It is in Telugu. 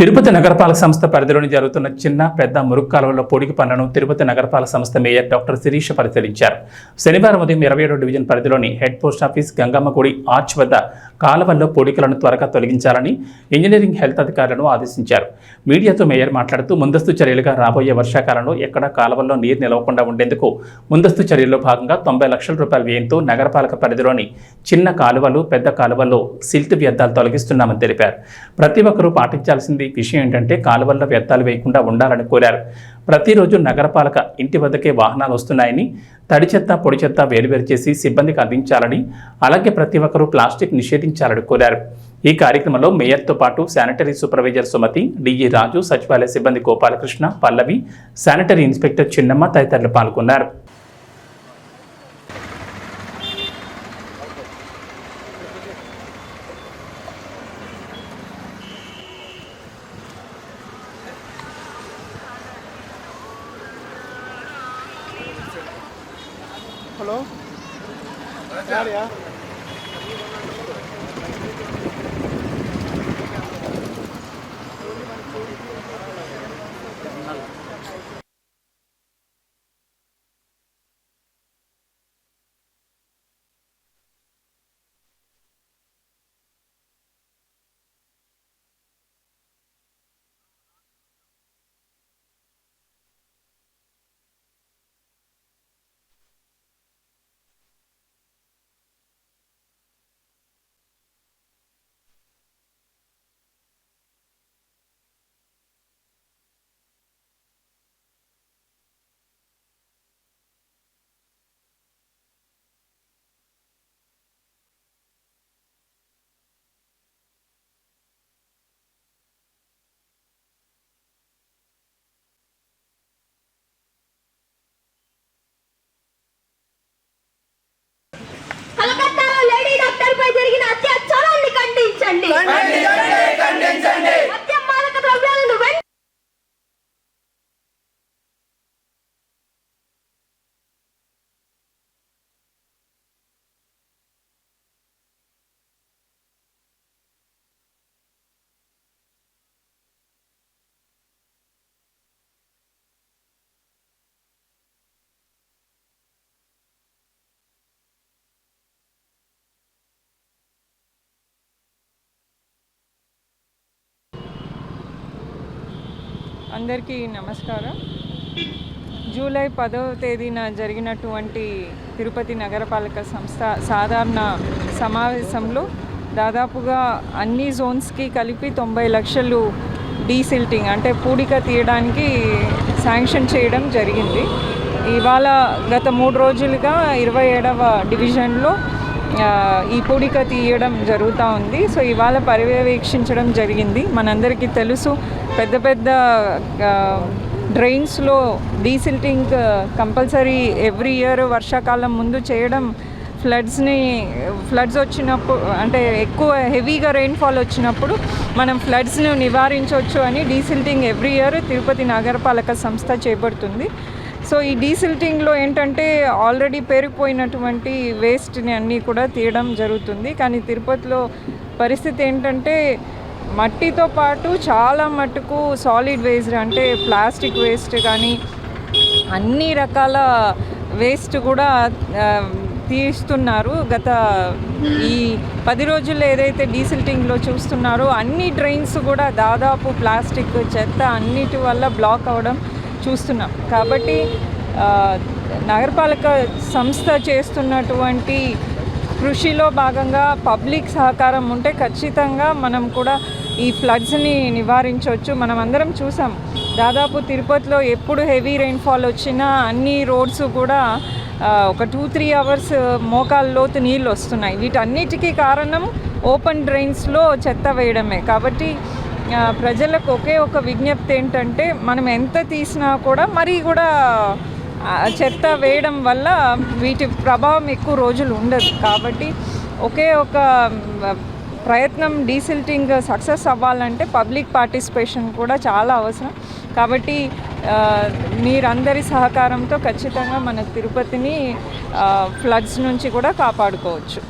తిరుపతి నగరపాలక సంస్థ పరిధిలోని జరుగుతున్న చిన్న పెద్ద మురుగు కాలువల్లో పొడికి పనులను తిరుపతి నగరపాలక సంస్థ మేయర్ డాక్టర్ శిరీష పరిశీలించారు. శనివారం ఉదయం ఇరవై ఏడో డివిజన్ పరిధిలోని head post office Gangammagudi arch వద్ద కాలువల్లో పొడికలను త్వరగా తొలగించాలని ఇంజనీరింగ్ హెల్త్ అధికారులను ఆదేశించారు. మీడియాతో మేయర్ మాట్లాడుతూ ముందస్తు చర్యలుగా రాబోయే వర్షాకాలంలో ఎక్కడ కాలువల్లో నీరు నిలవకుండా ఉండేందుకు ముందస్తు చర్యల్లో భాగంగా తొంభై లక్షల రూపాయల వ్యయంతో నగరపాలక పరిధిలోని చిన్న కాలువలు పెద్ద కాలువల్లో సిల్ట్ వ్యర్థాలు తొలగిస్తున్నామని తెలిపారు. ప్రతి ఒక్కరూ పాటించాల్సింది విషయం ఏంటంటే కాలువల్లో వ్యర్థాలు వేయకుండా ఉండాలని కోరారు. ప్రతిరోజు నగరపాలక ఇంటి వద్దకే వాహనాలు వస్తున్నాయని తడి చెత్త పొడి చెత్త వేరువేరు చేసి సిబ్బందికి అందించాలని అలాగే ప్రతి ఒక్కరూ ప్లాస్టిక్ నిషేధించాలని కోరారు. ఈ కార్యక్రమంలో మేయర్తో పాటు sanitary supervisor Sumathi DE Raju సచివాలయ సిబ్బంది గోపాలకృష్ణ పల్లవి శానిటరీ ఇన్స్పెక్టర్ చిన్నమ్మ తదితరులు పాల్గొన్నారు. ஹலோ? யாரையா? கண்டி கண்டேன் சண்டே. అందరికీ నమస్కారం. జూలై పదవ తేదీన జరిగినటువంటి తిరుపతి నగరపాలక సంస్థ సాధారణ సమావేశంలో దాదాపుగా అన్ని జోన్స్కి కలిపి తొంభై లక్షలు డీసిల్టింగ్ అంటే పూడిక తీయడానికి శాంక్షన్ చేయడం జరిగింది. ఇవాళ గత మూడు రోజులుగా ఇరవై ఏడవ డివిజన్లో ఈ పూడిక తీయడం జరుగుతూ ఉంది. సో ఇవాళ పర్యవేక్షించడం జరిగింది. మనందరికీ తెలుసు పెద్ద పెద్ద ఆ, డ్రైన్స్లో డీసిల్టింగ్ కంపల్సరీ ఎవ్రీ ఇయర్ వర్షాకాలం ముందు చేయడం ఫ్లడ్స్ని ఫ్లడ్స్ వచ్చినప్పుడు అంటే ఎక్కువ హెవీగా రెయిన్ఫాల్ వచ్చినప్పుడు మనం ఫ్లడ్స్ను నివారించవచ్చు అని డీసిల్టింగ్ ఎవ్రీ ఇయర్ తిరుపతి నగరపాలక సంస్థ చేపడుతుంది. సో ఈ డీసిల్టింగ్లో ఏంటంటే ఆల్రెడీ పేరుకుపోయినటువంటి వేస్ట్ని అన్నీ కూడా తీయడం జరుగుతుంది. కానీ తిరుపతిలో పరిస్థితి ఏంటంటే మట్టితో పాటు చాలా మట్టుకు సాలిడ్ వేస్ట్ అంటే ప్లాస్టిక్ వేస్ట్ కానీ అన్ని రకాల వేస్ట్ కూడా తీస్తున్నారు. గత ఈ పది రోజుల్లో ఏదైతే డీసిల్టింగ్లో చూస్తున్నారో అన్ని డ్రైన్స్ కూడా దాదాపు ప్లాస్టిక్ చెత్త అన్నిటి వల్ల బ్లాక్ అవ్వడం చూస్తున్నాం. కాబట్టి నగరపాలక సంస్థ చేస్తున్నటువంటి కృషిలో భాగంగా పబ్లిక్ సహకారం ఉంటే ఖచ్చితంగా మనం కూడా ఈ ఫ్లడ్స్ని నివారించవచ్చు. మనం అందరం చూసాం. దాదాపు తిరుపతిలో ఎప్పుడు హెవీ రెయిన్ఫాల్ వచ్చినా అన్ని రోడ్స్ కూడా ఒక టూ త్రీ అవర్స్ మోకాల లోతు నీళ్ళు వస్తున్నాయి. వీటన్నిటికీ కారణం ఓపెన్ డ్రైన్స్లో చెత్త వేయడమే. కాబట్టి ప్రజలకు ఒకే ఒక విజ్ఞప్తి ఏంటంటే మనం ఎంత తీసినా కూడా మరీ కూడా చెత్త వేయడం వల్ల వీటి ప్రభావం ఎక్కువ రోజులు ఉండదు. కాబట్టి ఒకే ఒక ప్రయత్నం డీసిల్టింగ్ సక్సెస్ అవ్వాలంటే పబ్లిక్ పార్టిసిపేషన్ కూడా చాలా అవసరం. కాబట్టి మీరందరి సహకారంతో ఖచ్చితంగా మన తిరుపతిని ఫ్లడ్స్ నుంచి కూడా కాపాడుకోవచ్చు.